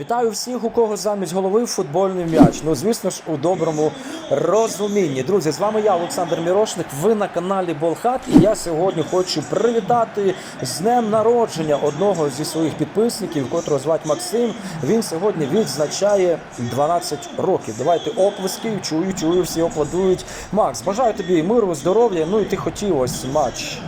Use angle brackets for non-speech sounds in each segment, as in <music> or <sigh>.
Вітаю всіх, у кого замість голови футбольний м'яч. Ну, звісно ж, у доброму розумінні. Друзі, з вами я, Олександр Мірошник. Ви на каналі Болхат. І я сьогодні хочу привітати з днем народження одного зі своїх підписників, котрого звати Максим. Він сьогодні відзначає 12 років. Давайте оплески. Чую, чую, всі аплодують. Макс, бажаю тобі миру, здоров'я. Ну і ти хотів ось матч.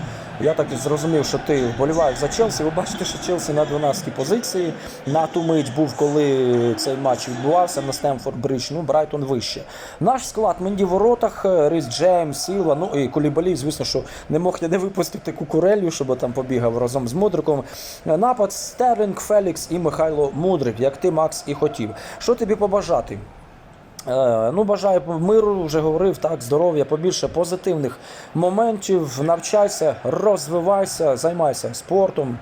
Я так зрозумів, що ти вболіваєш за Челсі. Ви бачите, що Челсі на 12-й позиції. На ту мить був, коли цей матч відбувався на Стемфорд Бридж. Ну, Брайтон вище. Наш склад Менді воротах, Рис Джеймс, Сіла, ну і Колібалі, звісно, що не мог я не випустити кукурелью, щоб там побігав разом з Мудриком. Напад Стерлінг, Фелікс і Михайло Мудрик, як ти, Макс, і хотів. Що тобі побажати? Е, Ну, бажаю миру, вже говорив, так, здоров'я, побільше позитивних моментів. Навчайся, розвивайся, займайся спортом.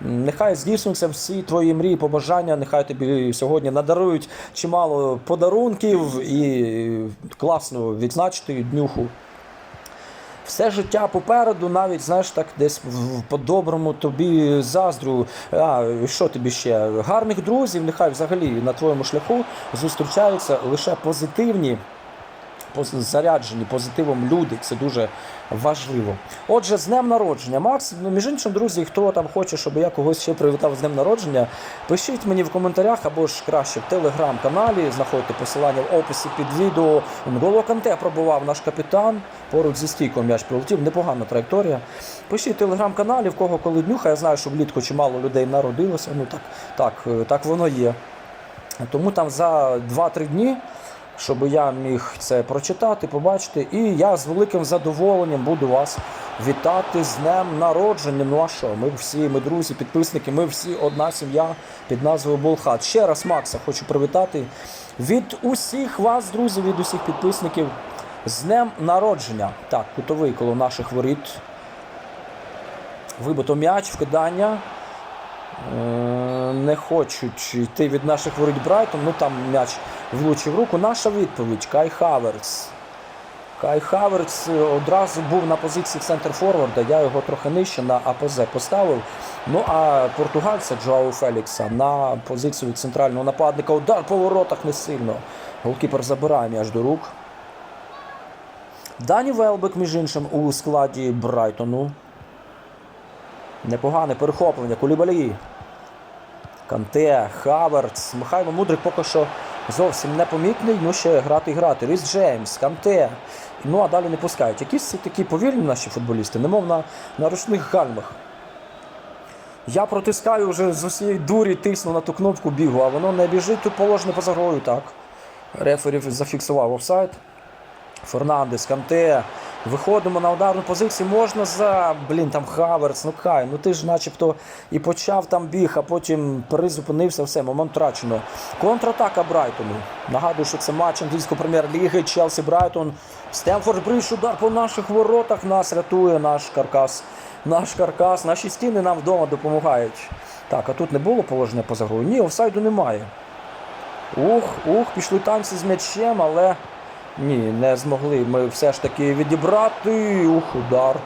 Нехай здійснюються всі твої мрії, побажання. Нехай тобі сьогодні надарують чимало подарунків і класно відзначити днюху. Все життя попереду, навіть знаєш, так десь по-доброму тобі заздрю. А що тобі ще? Гарних друзів, нехай взагалі на твоєму шляху зустрічаються лише позитивні, поз- заряджені позитивом люди. Це дуже важливо. Отже, з днем народження, Макс. Ну, між іншим, друзі, хто там хоче, щоб я когось ще привітав з днем народження, пишіть мені в коментарях або ж краще в телеграм-каналі. Знаходьте посилання в описі під відео. Голо Канте пробував наш капітан. Поруч зі стійком м'яч прилетів. Непогана траєкторія. Пишіть в телеграм-каналі, в кого коли днюха. Я знаю, що влітку чимало людей народилося. Ну так, так, е, так воно є. Тому там за 2-3 дні, щоб я міг це прочитати, побачити. І я з великим задоволенням буду вас вітати з днем народження. Ну а що? Ми всі, ми друзі, підписники, ми всі одна сім'я під назвою Болхат. Ще раз Макса хочу привітати від усіх вас, друзі, від усіх підписників. З днем народження. Так, кутовий коло наших воріт. Вибито м'яч, вкидання. Е, Не хочуть йти від наших воріт Брайтон. Ну там м'яч влучив руку. Наша відповідь Кай Хаверц. Кай Хаверц одразу був на позиції центр форварда. Я його трохи нижче на АПЗ поставив. Ну а португальця Джоау Фелікса на позицію центрального нападника. Удар по воротах не сильно. Голкіпер забирає м'яч до рук. Дані Велбек, між іншим, у складі Брайтону. Непогане перехоплення. Кулібалі. Канте, Хаверц. Михайло Мудрик поки що зовсім непомітний. Ну ще грати і грати. Ріс Джеймс, Канте. Ну а далі не пускають. Якісь такі повільні наші футболісти, немов на, на ручних гальмах. Я протискаю вже з усієї дурі, тисну на ту кнопку бігу, а воно не біжить, тут положено поза грою, так. Рефері зафіксував офсайд. Фернандес, Канте. Виходимо на ударну позицію. Можна за. Блін, там Хаверц, ну Кай. Ну ти ж начебто і почав там біг, а потім призупинився, все, момент втрачено. Контратака Брайтону. Нагадую, що це матч англійської прем'єр-ліги. Челсі Брайтон. Стемфорд Бридж, удар по наших воротах. Нас рятує наш каркас. Наш каркас, наші стіни нам вдома допомагають. Так, а тут не було положення поза грою? Ні, офсайду немає. Ух, ух, пішли танці з м'ячем, але ні, не змогли ми все ж таки відібрати. Ух, удар.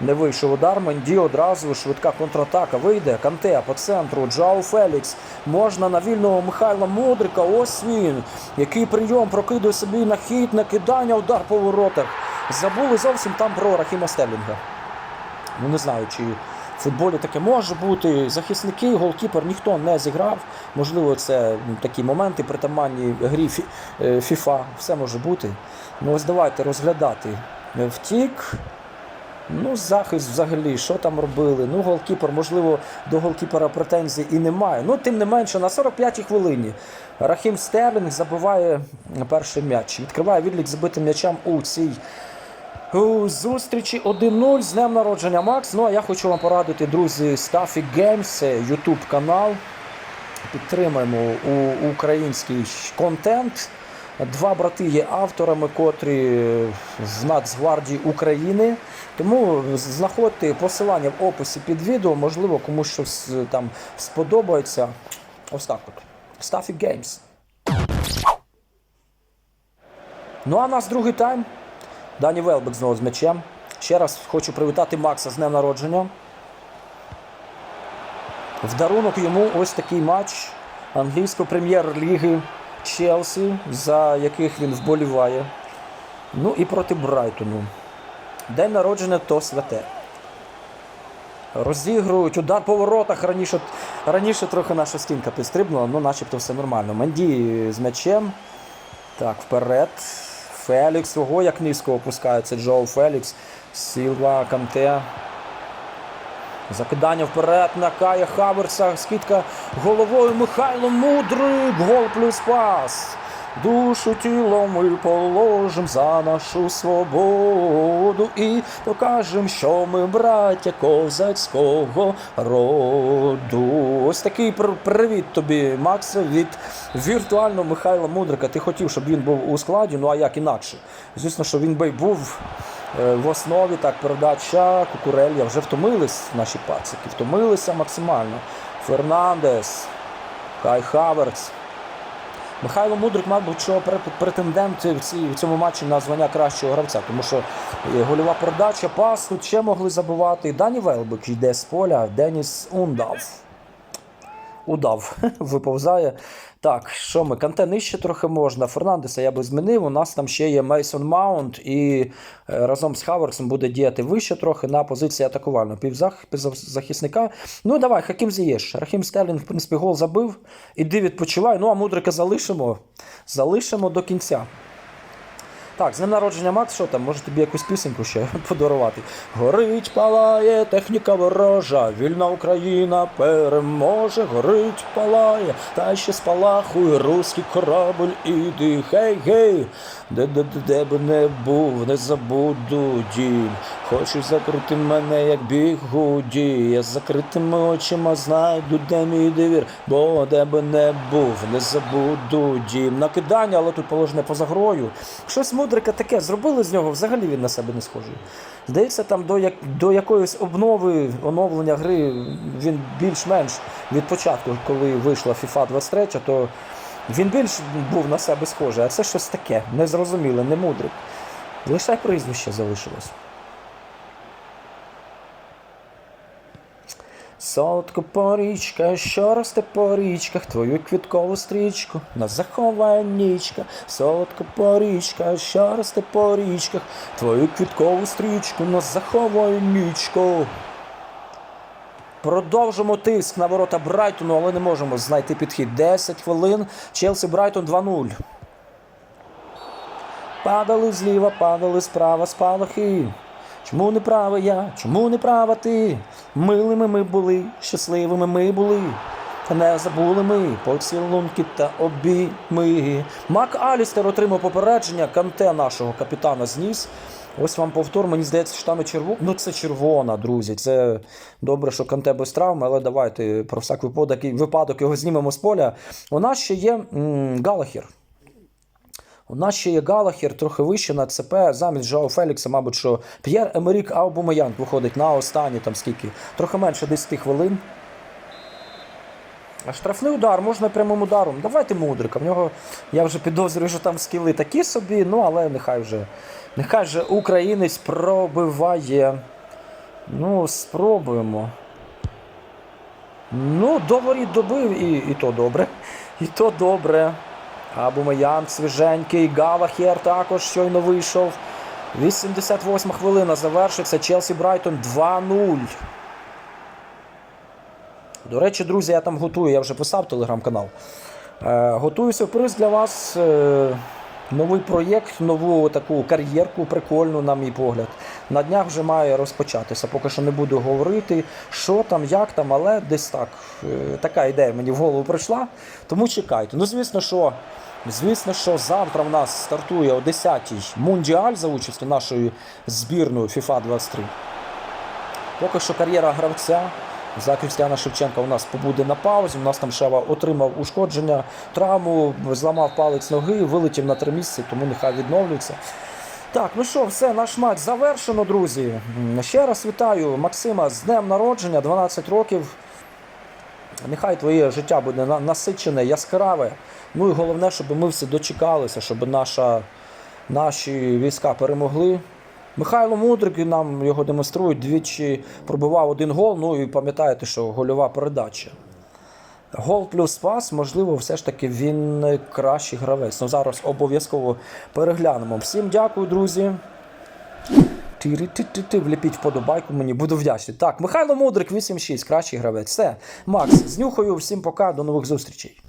Не вийшов удар. Менді одразу швидка контратака. Вийде. Канте по центру. Джао Фелікс. Можна на вільного Михайла Мудрика. Ось він. Який прийом прокидує собі на хід, накидання, удар по воротах. Забули зовсім там про Рахіма Стерлінга. Ну не знаю, чи футболі таке може бути. Захисники, голкіпер ніхто не зіграв. Можливо, це такі моменти притаманні грі Фі- е, FIFA. Все може бути. Ну ось давайте розглядати. Втік. Ну, захист взагалі, що там робили? Ну, голкіпер, можливо, до голкіпера претензій і немає. Ну, тим не менше, на 45-й хвилині Рахім Стерлінг забиває перший м'яч. Відкриває відлік забитим м'ячам у цій зустрічі 1-0 з днем народження Макс. Ну а я хочу вам порадити, друзі, Staffy Games, це YouTube канал. Підтримаємо український контент. Два брати є авторами, котрі в Нацгвардії України. Тому знаходьте посилання в описі під відео, можливо, комусь щось там сподобається. Ось так от. Staffy Games. Ну а у нас другий тайм. Дані Велбек знову з м'ячем. Ще раз хочу привітати Макса з днем народження. В дарунок йому ось такий матч англійської прем'єр-ліги Челсі, за яких він вболіває. Ну і проти Брайтону. День народження то святе. Розігрують удар по воротах. Раніше, раніше трохи наша стінка підстрибнула, ну начебто все нормально. Манді з м'ячем. Так, вперед. Фелікс. Ого, як низько опускається Джоу Фелікс. Сілва, Канте. Закидання вперед на Кая Хаверса. Скидка головою Михайло Мудрик. Гол плюс пас. Душу тіло ми положим за нашу свободу і покажем, що ми браття козацького роду. Ось такий пр- привіт тобі, Максе, від віртуального Михайла Мудрика. Ти хотів, щоб він був у складі, ну а як інакше? Звісно, що він би був е, в основі, так, передача Кукурелья. Вже втомились наші пацики, втомилися максимально. Фернандес, Кай Хаверц. Михайло Мудрик, мабуть, що пре- претендент в, цьому матчі на звання кращого гравця, тому що е, гольова передача, пас тут ще могли забивати. Дані Велбик йде з поля, Деніс Ундав. Удав <laughs> виповзає. Так, що ми? Канте нижче трохи можна. Фернандеса я би змінив. У нас там ще є Мейсон Маунт, і е, разом з Хаверсом буде діяти вище трохи на позиції атакувального півзах, півзахисника. Ну давай, Хакім Зієш. Рахім Стерлінг, в принципі, гол забив. Іди відпочивай. Ну а мудрика залишимо. Залишимо до кінця. Так, з днем народження Макс, що там? Може тобі якусь пісеньку ще <laughs> подарувати? Горить, палає, техніка ворожа, вільна Україна переможе, горить, палає, та ще спалахує руський корабль, іди, гей, гей, де, де, де, би не був, не забуду дім. Хочеш закрити мене, як бігуді, я з закритими очима знайду, де мій довір, бо де би не був, не забуду дім. Накидання, але тут положене поза грою. Щось мудрика таке зробили з нього, взагалі він на себе не схожий. Здається, там до, як, до якоїсь обнови, оновлення гри він більш-менш від початку, коли вийшла FIFA 23, то він більш був на себе схожий, а це щось таке, незрозуміле, не мудрик. Лише прізвище залишилось. Солодко порічка, що росте по річках, твою квіткову стрічку нас заховає нічка. Солодко порічка, що росте по річках, твою квіткову стрічку нас заховає нічко. Продовжимо тиск на ворота Брайтону, але не можемо знайти підхід. 10 хвилин. Челсі Брайтон 2-0. Падали зліва, падали справа, спалахи. Чому не права я? Чому не права ти? Милими ми були, щасливими ми були. Та не забули ми поцілунки та обійми. Мак Алістер отримав попередження, канте нашого капітана зніс. Ось вам повтор, мені здається, що там і червона. Ну, це червона, друзі. Це добре, що канте без травми, але давайте про всяк випадок, випадок його знімемо з поля. У нас ще є м, Галахір. У нас ще є Галахер, трохи вище на ЦП. Замість Жао Фелікса, мабуть, що П'єр Емерік Аубумеянг виходить на останні там скільки. Трохи менше 10 хвилин. Штрафний удар можна прямим ударом. Давайте мудрика. В нього я вже підозрюю, що там скіли такі собі, ну але нехай вже. Нехай же українець пробиває. Ну, спробуємо. Ну, до воріт добив і, і то добре. І то добре. Абумеян свіженький, Гавахер також щойно вийшов. 88 хвилина завершиться. Челсі Брайтон 2-0. До речі, друзі, я там готую, я вже писав телеграм-канал. Е, готую сюрприз для вас. Е, новий проєкт, нову таку кар'єрку, прикольну, на мій погляд. На днях вже має розпочатися. Поки що не буду говорити, що там, як там, але десь так. Е, така ідея мені в голову прийшла. Тому чекайте. Ну, звісно, що. Звісно, що завтра в нас стартує о 10-й Мундіаль за участю нашої збірної FIFA 23. Поки що кар'єра гравця за Крістіана Шевченка у нас побуде на паузі. У нас там Шева отримав ушкодження, травму, зламав палець ноги, вилетів на три місяці, тому нехай відновлюється. Так, ну що, все, наш матч завершено, друзі. Ще раз вітаю Максима з днем народження, 12 років. Нехай твоє життя буде насичене, яскраве. Ну і головне, щоб ми всі дочекалися, щоб наша, наші війська перемогли. Михайло Мудрик і нам його демонструють, двічі пробивав один гол. Ну і пам'ятаєте, що гольова передача. Гол плюс пас, можливо, все ж таки він кращий гравець. Ну зараз обов'язково переглянемо. Всім дякую, друзі. Ти-ри-ти-ти-ти, вліпіть вподобайку мені, буду вдячний. Так, Михайло Мудрик, 8-6, кращий гравець. Все, Макс, знюхаю, всім пока, до нових зустрічей.